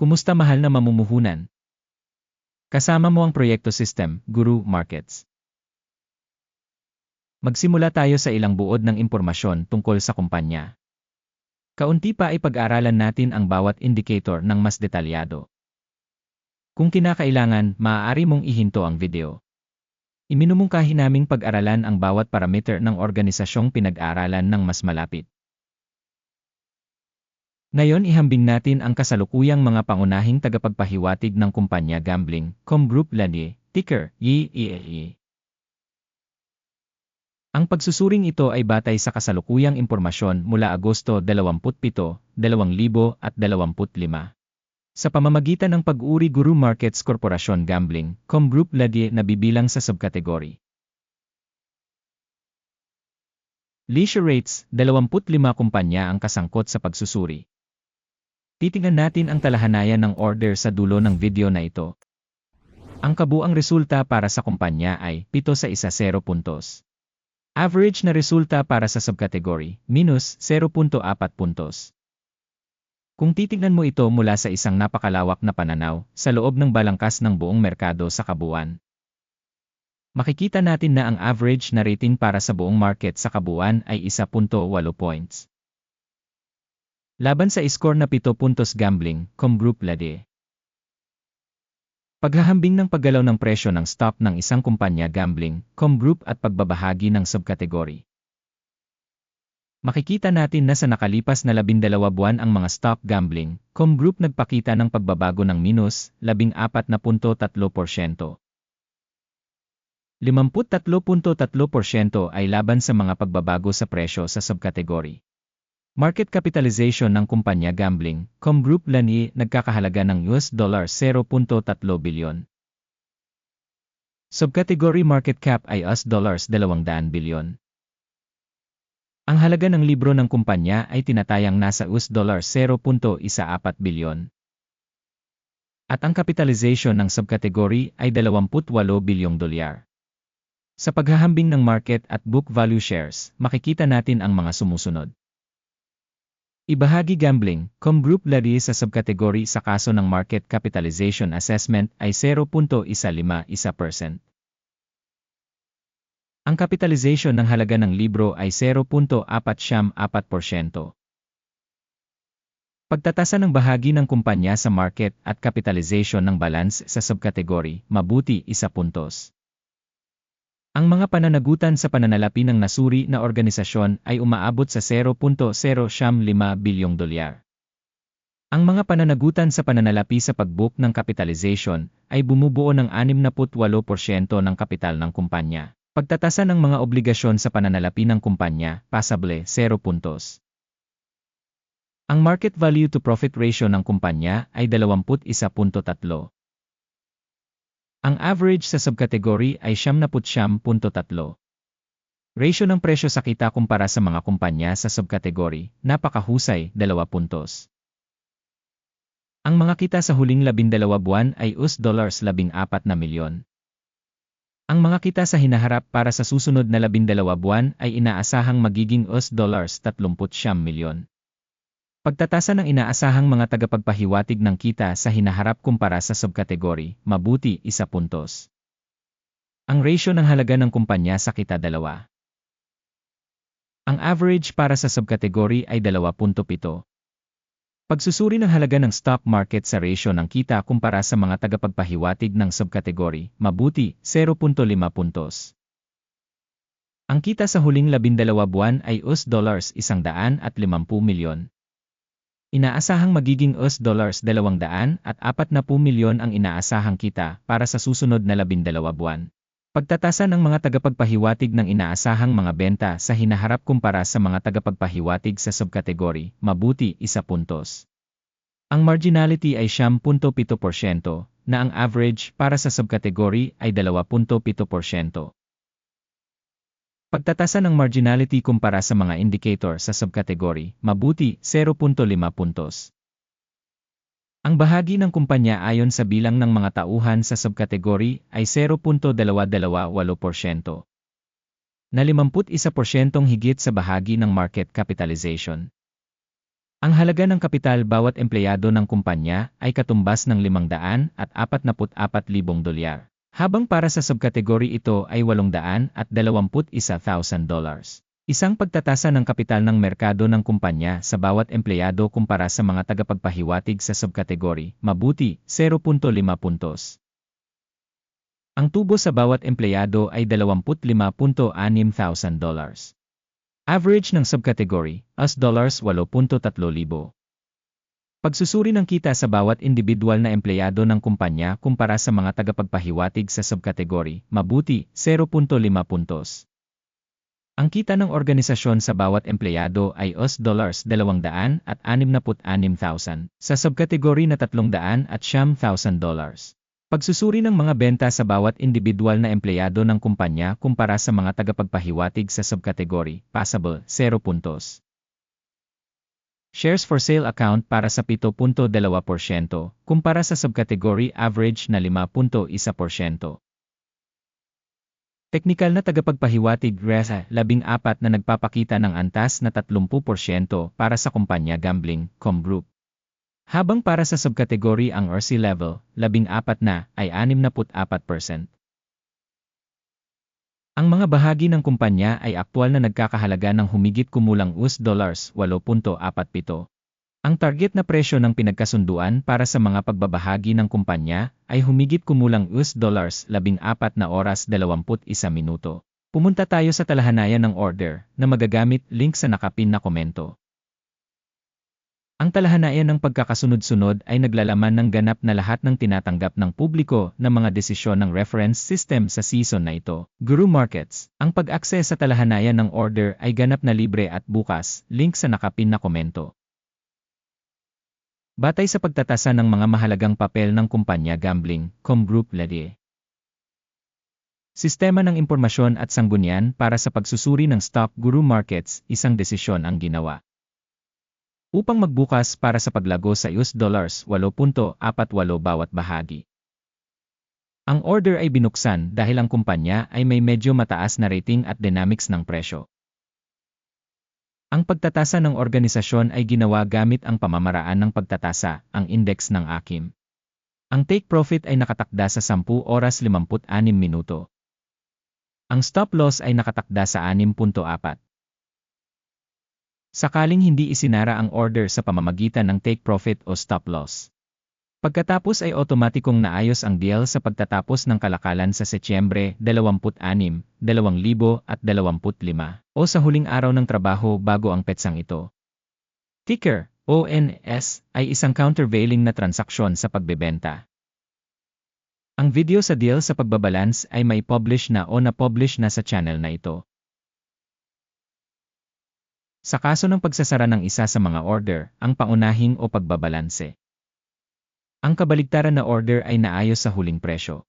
Kumusta mahal na mamumuhunan? Kasama mo ang Proyekto System, Guru Markets. Magsimula tayo sa ilang buod ng impormasyon tungkol sa kumpanya. Kaunti pa ay pag-aralan natin ang bawat indicator ng mas detalyado. Kung kinakailangan, maaari mong ihinto ang video. Iminumungkahi naming pag-aralan ang bawat parameter ng organisasyong pinag-aralan ng mas malapit. Ngayon ihambing natin ang kasalukuyang mga pangunahing tagapagpahiwatig ng kumpanya gambling, Com Group Lani, ticker, YEEE. Ang pagsusuring ito ay batay sa kasalukuyang impormasyon mula Agosto 27, 2025. Sa pamamagitan ng pag-uri Guru Markets Corporation Gambling, Com Group Ladi na bibilang sa subkategory. Leisure rates, 25 kumpanya ang kasangkot sa pagsusuri. Titingnan natin ang talahanayan ng order sa dulo ng video na ito. Ang kabuang resulta para sa kumpanya ay 7 sa 1 0 puntos. Average na resulta para sa subcategory, minus 0.4 puntos. Kung titingnan mo ito mula sa isang napakalawak na pananaw, sa loob ng balangkas ng buong merkado sa kabuuan, makikita natin na ang average na rating para sa buong market sa kabuuan ay 1.8 points. Laban sa score na 7 puntos gambling, Com Group Lade. Paghahambing ng paggalaw ng presyo ng stock ng isang kumpanya gambling, Com Group at pagbabahagi ng subkategory. Makikita natin na sa nakalipas na 12 buwan ang mga stock gambling, Com Group nagpakita ng pagbabago ng minus 14.3%. 53.3% ay laban sa mga pagbabago sa presyo sa subkategory. Market capitalization ng kumpanya gambling, Com Group Lani nagkakahalaga ng US dollar 0.3 bilyon. Subcategory market cap ay US dollars 200 bilyon. Ang halaga ng libro ng kumpanya ay tinatayang nasa US dollar 0.14 bilyon. At ang capitalization ng subcategory ay 28 bilyong dolyar. Sa paghahambing ng market at book value shares, makikita natin ang mga sumusunod. Ibahagi gambling, Com Group lari sa subkategory sa kaso ng market capitalization assessment ay 0.151%. Ang capitalization ng halaga ng libro ay 0.44%. Pagtatasa ng bahagi ng kumpanya sa market at capitalization ng balance sa subkategory, mabuti isa puntos. Ang mga pananagutan sa pananalapi ng nasuri na organisasyon ay umaabot sa 0.075 bilyong dolyar. Ang mga pananagutan sa pananalapi sa pagbook ng capitalization ay bumubuo ng 68% ng kapital ng kumpanya. Pagtatasa ng mga obligasyon sa pananalapi ng kumpanya, pasable 0 puntos. Ang market value to profit ratio ng kumpanya ay 21.3. Ang average sa subkategory ay 79.3. Ratio ng presyo sa kita kumpara sa mga kumpanya sa subkategory, napakahusay, 2 puntos. Ang mga kita sa huling 12 buwan ay US dollars 14 na milyon. Ang mga kita sa hinaharap para sa susunod na 12 buwan ay inaasahang magiging US dollars 39 milyon. Pagtatasa ng inaasahang mga tagapagpahiwatig ng kita sa hinaharap kumpara sa subkategory, mabuti isa puntos. Ang ratio ng halaga ng kumpanya sa kita dalawa. Ang average para sa subkategory ay 2.7. Pagsusuri ng halaga ng stock market sa ratio ng kita kumpara sa mga tagapagpahiwatig ng subkategory, mabuti 0.5 puntos. Ang kita sa huling 12 buwan ay US dollars 150 milyon. Inaasahang magiging US dollars 200 at 40 milyon ang inaasahang kita para sa susunod na 12 buwan. Pagtatasa ng mga tagapagpahiwatig ng inaasahang mga benta sa hinaharap kumpara sa mga tagapagpahiwatig sa subkategory, mabuti isa puntos. Ang marginality ay 10.7% na ang average para sa subkategory ay 2.7%. Pagtatasa ng marginality kumpara sa mga indicator sa subkategory, mabuti 0.5 puntos. Ang bahagi ng kumpanya ayon sa bilang ng mga tauhan sa subkategory ay 0.228%. Na 51% higit sa bahagi ng market capitalization. Ang halaga ng kapital bawat empleyado ng kumpanya ay katumbas ng 500 at 44,000 dolyar. Habang para sa subkategory ito ay 800 at 21,000 dollars. Isang pagtatasa ng kapital ng merkado ng kumpanya sa bawat empleyado kumpara sa mga tagapagpahiwatig sa subkategory, mabuti, 0.5 puntos. Ang tubo sa bawat empleyado ay 25.6 thousand dollars. Average ng subkategory, US dollars 8.3 libo. Pagsusuri ng kita sa bawat individual na empleyado ng kumpanya kumpara sa mga tagapagpahiwatig sa subkategory, mabuti, 0.5 puntos. Ang kita ng organisasyon sa bawat empleyado ay US dollars 200 at 66,000 sa subkategory na 300 at 10,000 dollars. Pagsusuri ng mga benta sa bawat individual na empleyado ng kumpanya kumpara sa mga tagapagpahiwatig sa subkategory, passable, 0 puntos. Shares for sale account para sa 7.2%, kumpara sa subcategory average na 5.1%. Teknikal na tagapagpahiwatig RESA 14 na nagpapakita ng antas na 30% para sa kumpanya Gambling, Com Group. Habang para sa subcategory ang RC level, 14 na ay 64%. Ang mga bahagi ng kumpanya ay aktwal na nagkakahalaga ng humigit kumulang US dollars 8.47. Ang target na presyo ng pinagkasunduan para sa mga pagbabahagi ng kumpanya ay humigit kumulang US dollars 14 na oras 21 minuto. Pumunta tayo sa talahanayan ng order na magagamit link sa nakapin na komento. Ang talahanayan ng pagkakasunod-sunod ay naglalaman ng ganap na lahat ng tinatanggap ng publiko na mga desisyon ng reference system sa season na ito. Guru Markets. Ang pag-access sa talahanayan ng order ay ganap na libre at bukas, link sa nakapin na komento. Batay sa pagtatasa ng mga mahalagang papel ng kumpanya gambling, Com Group Ledie. Sistema ng impormasyon at sanggunian para sa pagsusuri ng stock Guru Markets, isang desisyon ang ginawa upang magbukas para sa paglago sa US dollars 8.48 bawat bahagi. Ang order ay binuksan dahil ang kumpanya ay may medyo mataas na rating at dynamics ng presyo. Ang pagtatasa ng organisasyon ay ginawa gamit ang pamamaraan ng pagtatasa, ang index ng AKIM. Ang take profit ay nakatakda sa 10 oras 56 minuto. Ang stop loss ay nakatakda sa 6.4. Sakaling hindi isinara ang order sa pamamagitan ng take profit o stop loss. Pagkatapos ay otomatikong naayos ang deal sa pagtatapos ng kalakalan sa Setyembre 26, 2025 o sa huling araw ng trabaho bago ang petsang ito. Ticker, ONS, ay isang countervailing na transaksyon sa pagbebenta. Ang video sa deal sa pagbabalance ay may publish na o na-publish na sa channel na ito. Sa kaso ng pagsasara ng isa sa mga order, ang paunahing o pagbabalanse. Ang kabaligtaran na order ay naayos sa huling presyo.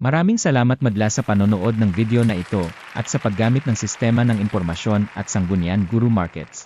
Maraming salamat madla sa panonood ng video na ito at sa paggamit ng sistema ng impormasyon at sanggunian Guru Markets.